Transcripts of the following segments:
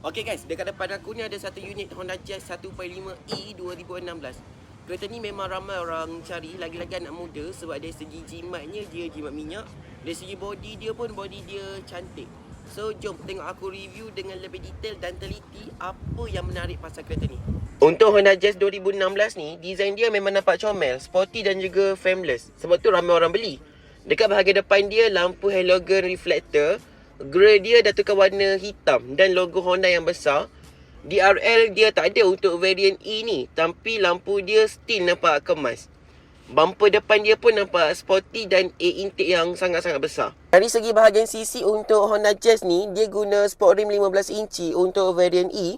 Okay guys, dekat depan aku ni ada satu unit Honda Jazz 1.5e 2016. Kereta ni memang ramai orang cari, lagi-lagi anak muda sebab dari segi jimatnya dia jimat minyak. Dari segi body dia pun body dia cantik. So jom tengok aku review dengan lebih detail dan teliti apa yang menarik pasal kereta ni. Untuk Honda Jazz 2016 ni, design dia memang nampak comel, sporty dan juga frameless. Sebab tu ramai orang beli. Dekat bahagian depan dia, lampu halogen reflector. Grey dia dah tukar warna hitam dan logo Honda yang besar. DRL dia tak ada untuk variant E ni. Tapi lampu dia still nampak kemas. Bumper depan dia pun nampak sporty dan air intake yang sangat-sangat besar. Dari segi bahagian sisi untuk Honda Jazz ni, dia guna sport rim 15 inci untuk variant E.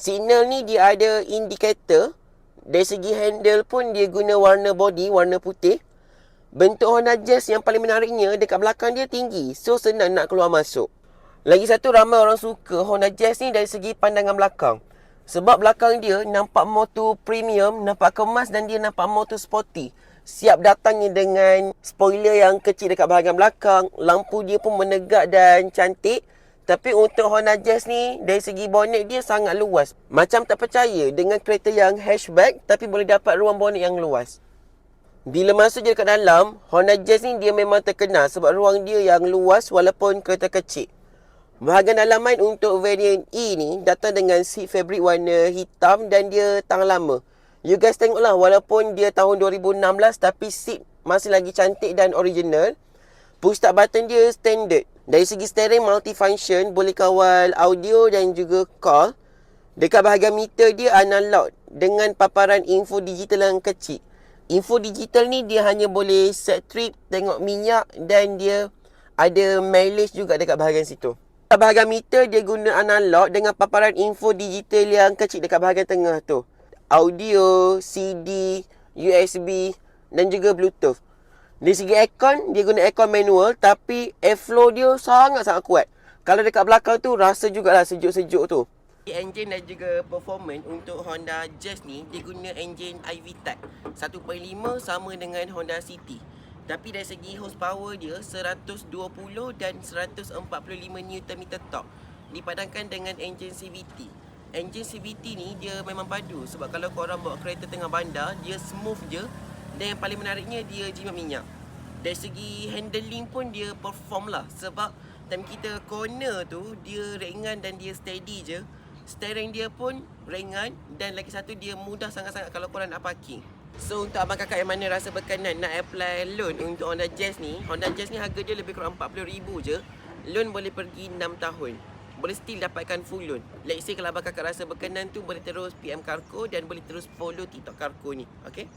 Signal ni dia ada indikator. Dari segi handle pun dia guna warna body, warna putih. Bentuk Honda Jazz yang paling menariknya dekat belakang dia tinggi. So senang nak keluar masuk. Lagi satu ramai orang suka Honda Jazz ni dari segi pandangan belakang. Sebab belakang dia nampak motor premium, nampak kemas dan dia nampak motor sporty. Siap datangnya dengan spoiler yang kecil dekat bahagian belakang. Lampu dia pun menegak dan cantik. Tapi untuk Honda Jazz ni, dari segi bonnet dia sangat luas. Macam tak percaya dengan kereta yang hatchback tapi boleh dapat ruang bonnet yang luas. Bila masuk je dekat dalam, Honda Jazz ni dia memang terkenal sebab ruang dia yang luas walaupun kereta kecil. Bahagian dalaman untuk variant E ni datang dengan seat fabric warna hitam dan dia tahan lama. You guys tengoklah walaupun dia tahun 2016 tapi seat masih lagi cantik dan original. Push start button dia standard. Dari segi steering multifunction boleh kawal audio dan juga call. Dekat bahagian meter dia analog dengan paparan info digital yang kecil. Info digital ni dia hanya boleh set trip, tengok minyak dan dia ada mileage juga dekat bahagian situ. Dekat bahagian meter dia guna analog dengan paparan info digital yang kecil dekat bahagian tengah tu. Audio, CD, USB dan juga Bluetooth. Dari segi aircon, dia guna aircon manual tapi airflow dia sangat-sangat kuat. Kalau dekat belakang tu rasa jugalah sejuk-sejuk tu. Engine dan juga performance untuk Honda Jazz ni dia guna engine iVTEC 1.5 sama dengan Honda City. Tapi dari segi horsepower dia 120 dan 145 Nm torque dipadankan dengan engine CVT. Engine CVT ni dia memang padu sebab kalau korang bawa kereta tengah bandar dia smooth je dan yang paling menariknya dia jimat minyak. Dari segi handling pun dia perform lah sebab time kita corner tu dia ringan dan dia steady je. Steering dia pun ringan dan lagi satu dia mudah sangat-sangat kalau korang nak parking. So untuk abang kakak yang mana rasa berkenan nak apply loan untuk Honda Jazz ni, Honda Jazz ni harga dia lebih kurang 40,000 je. Loan boleh pergi 6 tahun. Boleh still dapatkan full loan. Let's say kalau abang kakak rasa berkenan tu boleh terus PM Carco dan boleh terus follow TikTok Carco ni. Okay?